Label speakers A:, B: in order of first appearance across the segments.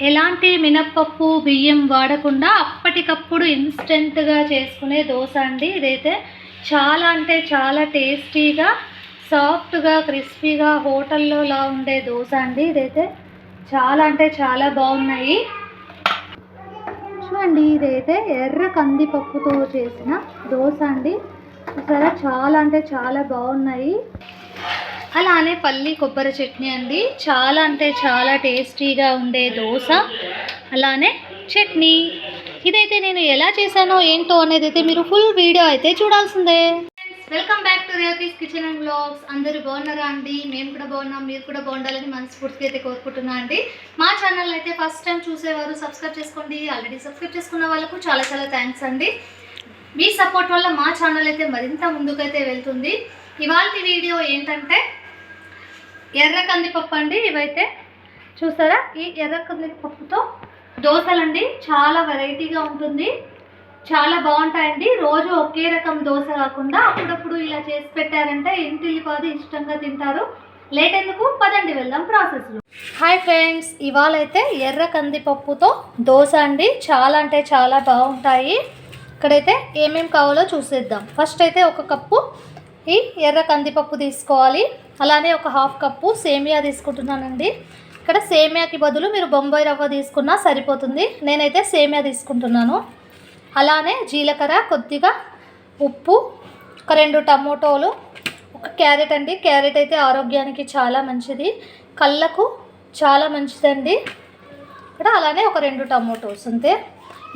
A: ఎలాంటి మినప్పప్పు బియ్యం వాడకుండా అప్పటికప్పుడు ఇన్స్టెంట్గా చేసుకునే దోశ అండి. ఇదైతే చాలా అంటే చాలా టేస్టీగా సాఫ్ట్గా క్రిస్పీగా హోటల్లోలా ఉండే దోశ అండి. ఇదైతే చాలా అంటే చాలా బాగున్నాయి. చూడండి ఇదైతే ఎర్ర కందిపప్పుతో చేసిన దోశ అండి. చూసారా? చాలా అంటే చాలా బాగున్నాయి. అలానే పల్లి కొబ్బరి చట్నీ అండి. చాలా అంటే చాలా టేస్టీగా ఉండే దోశ. అలానే చట్నీ. ఇదైతే నేను ఎలా చేశానో ఏంటో అనేది అయితే మీరు ఫుల్ వీడియో అయితే చూడాల్సిందే. Welcome back to Revathi's kitchen and blogs అందరూ బాగున్నారా అండి? మేము కూడా బాగున్నాం మీరు కూడా బాగుండాలని మనస్ఫూర్తిగా అయితే కోరుకుంటున్నా అండి. మా ఛానల్ అయితే ఫస్ట్ టైం చూసేవారు సబ్స్క్రైబ్ చేసుకోండి. ఆల్రెడీ సబ్స్క్రైబ్ చేసుకున్న వాళ్ళకు చాలా చాలా థ్యాంక్స్ అండి. మీ సపోర్ట్ వల్ల మా ఛానల్ అయితే మరింత ముందుకైతే వెళ్తుంది. ఇవాళ వీడియో ఏంటంటే ఎర్ర కందిపప్పు అండి ఇవైతే చూసారా? ఈ ఎర్ర కందిపప్పుతో దోశలండి చాలా వెరైటీగా ఉంటుంది. చాలా బాగుంటాయండి. రోజు ఒకే రకం దోశ కాకుండా అప్పుడప్పుడు ఇలా చేసి పెట్టారంటే ఇంటిల్లిపాది ఇష్టంగా తింటారు. లేట్ ఎందుకు? పదండి వెళ్దాం ప్రాసెస్లో. హాయ్ ఫ్రెండ్స్ ఇవాళ అయితే ఎర్ర కందిపప్పుతో దోశ అండి. చాలా అంటే చాలా బాగుంటాయి. ఇక్కడైతే ఏమేమి కావాలో చూసేద్దాం. ఫస్ట్ అయితే ఒక కప్పు ఈ ఎర్ర కందిపప్పు తీసుకోవాలి. అలానే ఒక హాఫ్ కప్పు సేమియా తీసుకుంటున్నానండి. ఇక్కడ సేమియాకి బదులు మీరు బొంబాయి రవ్వ తీసుకున్నా సరిపోతుంది. నేనైతే సేమియా తీసుకుంటున్నాను. అలానే జీలకర్ర కొద్దిగా ఉప్పు ఒక రెండు టమోటోలు ఒక క్యారెట్ అండి. క్యారెట్ అయితే ఆరోగ్యానికి చాలా మంచిది. కళ్ళకు చాలా మంచిదండి. ఇక్కడ అలానే ఒక రెండు టమోటోస్ అంతే.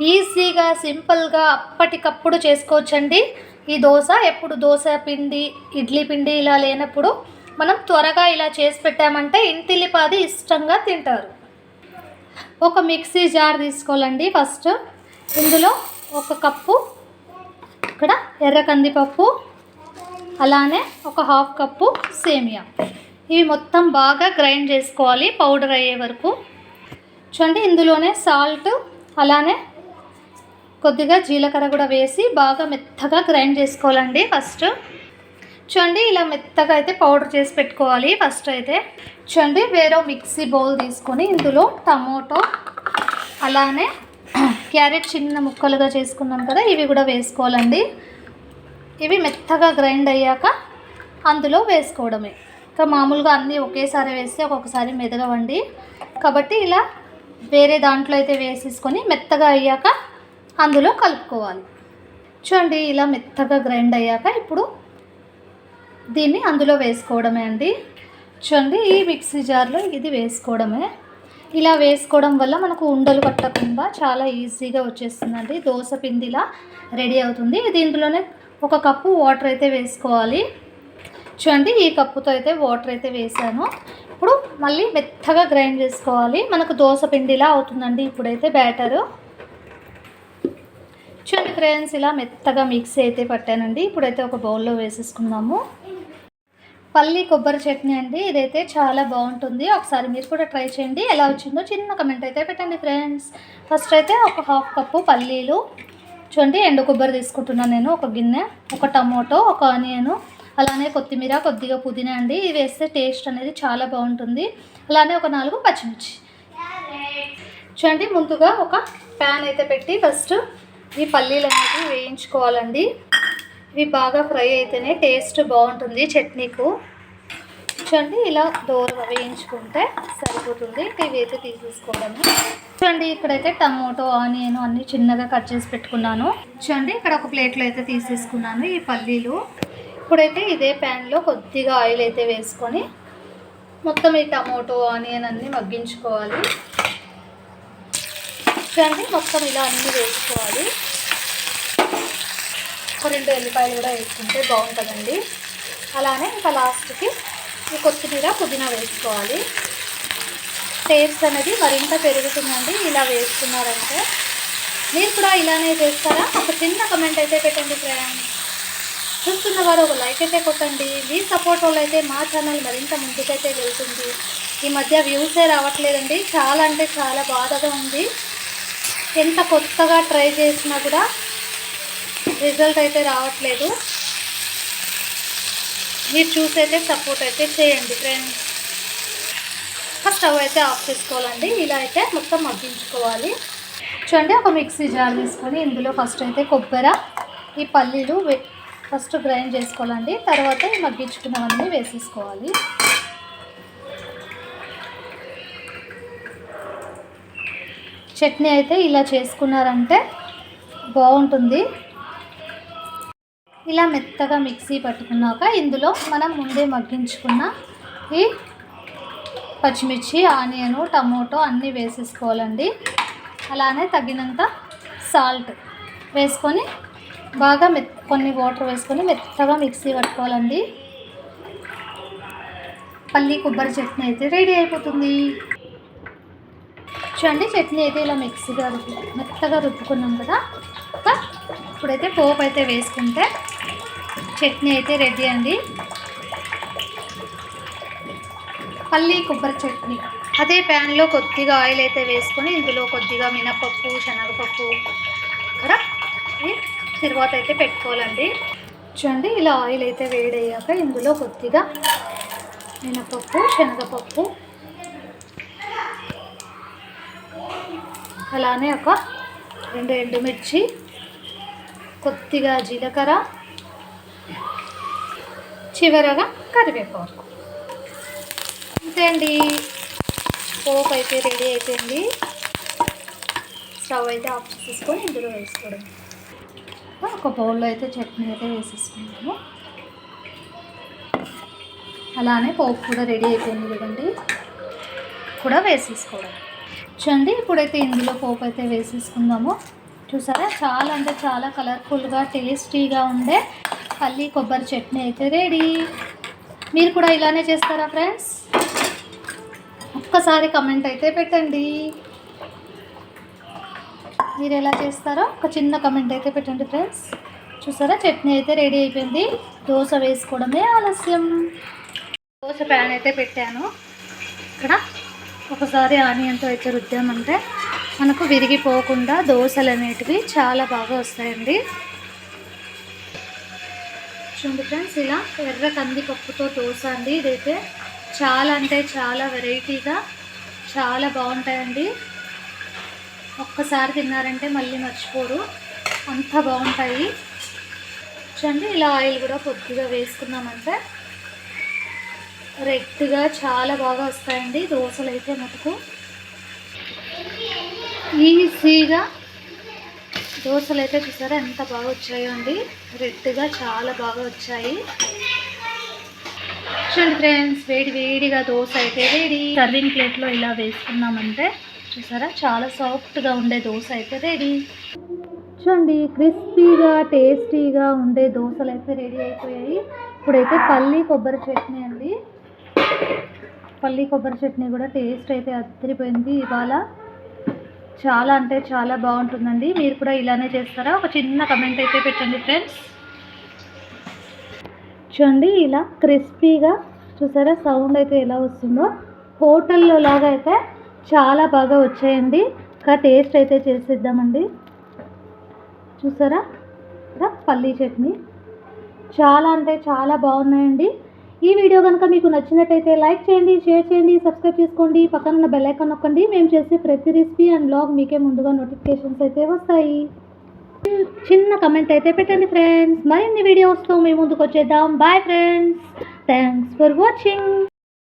A: ఈజీగా సింపుల్గా అప్పటికప్పుడు చేసుకోవచ్చండి. ఈ దోశ ఎప్పుడు దోశ పిండి ఇడ్లీ పిండి ఇలా లేనప్పుడు మనం త్వరగా ఇలా చేసి పెట్టామంటే ఇంటిల్లిపాది ఇష్టంగా తింటారు. ఒక మిక్సీ జార్ తీసుకోవాలండి ఫస్ట్. ఇందులో ఒక కప్పు ఇక్కడ ఎర్ర కందిపప్పు అలానే ఒక హాఫ్ కప్పు సేమియా. ఇవి మొత్తం బాగా గ్రైండ్ చేసుకోవాలి పౌడర్ అయ్యే వరకు. చూడండి ఇందులోనే సాల్ట్ అలానే కొద్దిగా జీలకర్ర కూడా వేసి బాగా మెత్తగా గ్రైండ్ చేసుకోవాలండి ఫస్ట్. చూడండి ఇలా మెత్తగా అయితే పౌడర్ చేసి పెట్టుకోవాలి ఫస్ట్ అయితే. చూడండి వేరే మిక్సీ బౌల్ తీసుకొని ఇందులో టమోటో అలానే క్యారెట్ చిన్న ముక్కలుగా చేసుకున్నాం కదా ఇవి కూడా వేసుకోవాలండి. ఇవి మెత్తగా గ్రైండ్ అయ్యాక అందులో వేసుకోవడమే. ఇంకా మామూలుగా అన్నీ ఒకేసారి వేస్తే ఒక్కొక్కసారి మెదగవండి. కాబట్టి ఇలా వేరే దాంట్లో అయితే వేసేసుకొని మెత్తగా అయ్యాక అందులో కలుపుకోవాలి. చూడండి ఇలా మెత్తగా గ్రైండ్ అయ్యాక ఇప్పుడు దీన్ని అందులో వేసుకోవడమే అండి. చూడండి ఈ మిక్సీ జార్లో ఇది వేసుకోవడమే. ఇలా వేసుకోవడం వల్ల మనకు ఉండలు కట్టకుండా చాలా ఈజీగా వచ్చేస్తుందండి. దోశ పిండిలా రెడీ అవుతుంది. దీంట్లోనే ఒక కప్పు వాటర్ అయితే వేసుకోవాలి. చూడండి ఈ కప్పుతో అయితే వాటర్ అయితే వేసాను. ఇప్పుడు మళ్ళీ మెత్తగా గ్రైండ్ చేసుకోవాలి. మనకు దోశ పిండిలా అవుతుందండి ఇప్పుడైతే బ్యాటరు. చూడండి ఫ్రెండ్స్ ఇలా మెత్తగా మిక్సీ అయితే పట్టానండి. ఇప్పుడైతే ఒక బౌల్లో వేసేసుకుందాము. పల్లి కొబ్బరి చట్నీ అండి. ఇదైతే చాలా బాగుంటుంది. ఒకసారి మీరు కూడా ట్రై చేయండి. ఎలా వచ్చిందో చిన్న కమెంట్ అయితే పెట్టండి ఫ్రెండ్స్ ఫస్ట్ అయితే ఒక హాఫ్ కప్పు పల్లీలు. చూడండి ఎండు కొబ్బరి తీసుకుంటున్నాను నేను. ఒక గిన్నె ఒక టమోటో ఒక ఆనియన్ అలానే కొత్తిమీర కొద్దిగా పుదీనా అండి. ఇవి వేస్తే టేస్ట్ అనేది చాలా బాగుంటుంది. అలానే ఒక నాలుగు పచ్చిమిర్చి. చూడండి ముందుగా ఒక ప్యాన్ అయితే పెట్టి ఫస్ట్ ఈ పల్లీలు అనేవి వేయించుకోవాలండి. ఇవి బాగా ఫ్రై అయితేనే టేస్ట్ బాగుంటుంది చట్నీకు. చూడండి ఇలా దూరంగా వేయించుకుంటే సరిపోతుంది. ఇవి అయితే తీసేసుకోవడము. చూడండి ఇక్కడైతే టమోటో ఆనియన్ అన్ని చిన్నగా కట్ చేసి పెట్టుకున్నాను. చూడండి ఇక్కడ ఒక ప్లేట్లో అయితే తీసేసుకున్నాను ఈ పల్లీలు. ఇప్పుడైతే ఇదే ప్యాన్లో కొద్దిగా ఆయిల్ అయితే వేసుకొని మొత్తం ఈ టమోటో ఆనియన్ అన్నీ మగ్గించుకోవాలి. చూడండి మొత్తం ఇలా అన్నీ వేసుకోవాలి. ఒక రెండు ఎల్లిపాయలు కూడా వేసుకుంటే బాగుంటుందండి. అలానే ఇంకా లాస్ట్కి ఈ కొత్తిమీర పుదీనా వేసుకోవాలి. టేస్ట్ అనేది మరింత పెరుగుతుందండి ఇలా వేసుకున్నారంటే. మీరు కూడా ఇలానే చేస్తారా? ఒక చిన్న కమెంట్ అయితే పెట్టండి ఫ్రెండ్స్. చూస్తున్న వారు ఒక లైక్ అయితే కొట్టండి. మీ సపోర్ట్ వల్ల అయితే మా ఛానల్ మరింత ముందుకైతే వెళ్తుంది. ఈ మధ్య వ్యూసే రావట్లేదండి. చాలా అంటే చాలా బాధగా ఉంది. ఎంత కొత్తగా ట్రై చేసినా కూడా రిజల్ట్ అయితే రావట్లేదు. మీరు చూసైతే సపోర్ట్ అయితే చేయండి ఫ్రెండ్స్. స్టవ్ అయితే ఆఫ్ చేసుకోవాలండి. ఇలా అయితే మొత్తం మగ్గించుకోవాలి. చూడండి ఒక మిక్సీ జార్ తీసుకొని ఇందులో ఫస్ట్ అయితే కొబ్బరి ఈ పల్లీలు వే- ఫస్ట్ గ్రైండ్ చేసుకోవాలండి. తర్వాత మగ్గించుకున్నవన్నీ వేసేసుకోవాలి. చట్నీ అయితే ఇలా చేసుకున్నారంటే బాగుంటుంది. ఇలా మెత్తగా మిక్సీ పట్టుకున్నాక ఇందులో మనం ముందే మగ్గించుకున్న ఈ పచ్చిమిర్చి ఆనియన్ టమోటో అన్నీ వేసేసుకోవాలండి. అలానే తగినంత సాల్ట్ వేసుకొని బాగా మెత్త కొన్ని వాటర్ వేసుకొని మెత్తగా మిక్సీ పట్టుకోవాలండి. పల్లి కొబ్బరి చట్నీ అయితే రెడీ అయిపోతుంది. చూడండి చట్నీ అయితే ఇలా మిక్సీగా రుబ్బు మెత్తగా రుబ్బుకున్నాం కదా. ఇప్పుడైతే పోపు అయితే వేసుకుంటే చట్నీ అయితే రెడీ అండి. పల్లి కొబ్బరి చట్నీ. అదే ప్యాన్లో కొద్దిగా ఆయిల్ అయితే వేసుకొని ఇందులో కొద్దిగా మినపప్పు శనగపప్పు కదా తర్వాత అయితే పెట్టుకోవాలండి. చూడండి ఇలా ఆయిల్ అయితే వేడయ్యాక ఇందులో కొద్దిగా మినపప్పు శనగపప్పు అలానే ఒక రెండు ఎండుమిర్చి కొద్దిగా జీలకర్ర చివరగా కరివేపాకు. అంతే అండి పోపు అయితే రెడీ అయిపోయింది. స్టవ్ అయితే ఆఫ్ చేసేసుకొని ఇందులో వేసుకోవడం. ఒక బౌల్లో అయితే చట్నీ అయితే వేసేసుకున్నాము అలానే పోపు కూడా రెడీ అయిపోయింది కదండి. కూడా వేసేసుకోవడం. చూడండి ఇప్పుడైతే ఇందులో పోపు అయితే వేసేసుకుందాము. చూసారా? చాలా అంటే చాలా కలర్ఫుల్గా టేస్టీగా ఉండే పల్లి కొబ్బరి చట్నీ అయితే రెడీ. మీరు కూడా ఇలానే చేస్తారా ఫ్రెండ్స్? ఒక్కసారి కమెంట్ అయితే పెట్టండి. మీరు ఎలా చేస్తారో ఒక చిన్న కమెంట్ అయితే పెట్టండి ఫ్రెండ్స్. చూసారా? చట్నీ అయితే రెడీ అయిపోయింది. దోశ వేసుకోవడమే ఆలస్యం. దోశ ప్యాన్ అయితే పెట్టాను. ఇక్కడ ఒకసారి ఆనియన్తో అయితే రుద్దామంటే మనకు విరిగిపోకుండా దోశలు అనేటివి చాలా బాగా వస్తాయండి. చూడండి ఫ్రెండ్స్ ఇలా ఎర్ర కందిపప్పుతో దోశ అండి. ఇదైతే చాలా అంటే చాలా వెరైటీగా చాలా బాగుంటాయండి. ఒక్కసారి తిన్నారంటే మళ్ళీ మర్చిపోరు. అంత బాగుంటాయి. చూడండి ఇలా ఆయిల్ కూడా కొద్దిగా వేసుకున్నామంటే రెడ్గా చాలా బాగా వస్తాయండి దోశలు అయితే మటుకు. ఈజీగా దోశలు అయితే చూసారా ఎంత బాగా వచ్చాయో అండి. రెడ్గా చాలా బాగా వచ్చాయి. చూడండి ఫ్రెండ్స్ వేడి వేడిగా దోశ అయితే రెడీ సర్వింగ్ ప్లేట్లో ఇలా వేసుకున్నామంటే చూసారా చాలా సాఫ్ట్గా ఉండే దోశ అయితే రెడీ చూడండి క్రిస్పీగా టేస్టీగా ఉండే దోశలు అయితే రెడీ అయిపోయాయి. ఇప్పుడైతే పల్లి కొబ్బరి చట్నీ అండి. పల్లి కొబ్బరి చట్నీ కూడా టేస్ట్ అయితే అద్దరిపోయింది. ఇవాళ చాలా అంటే చాలా బాగుంటుందండి. మీరు కూడా ఇలానే చేస్తారా? ఒక చిన్న కమెంట్ అయితే పెట్టండి ఫ్రెండ్స్ చూడండి ఇలా క్రిస్పీగా చూసారా? సౌండ్ అయితే ఎలా వస్తుందో. హోటల్లో లాగా అయితే చాలా బాగా వచ్చాయండి. ఇంకా టేస్ట్ అయితే చేసేద్దామండి. చూసారా? పల్లీ చట్నీ. చాలా అంటే చాలా బాగున్నాయండి. ఈ వీడియో కనుక మీకు నచ్చినట్టయితే లైక్ చేయండి షేర్ చేయండి సబ్స్క్రైబ్ చేసుకోండి. పక్కన ఉన్న బెల్ ఐకాన్ నొక్కండి. మేము చేసే ప్రతి రెసిపీ అండ్ బ్లాగ్ మీకే ముందుగా నోటిఫికేషన్స్ అయితే వస్తాయి. చిన్న కమెంట్ అయితే పెట్టండి ఫ్రెండ్స్ మరిన్ని వీడియోస్తో మీ ముందుకు వచ్చేద్దాం. Bye friends thanks for watching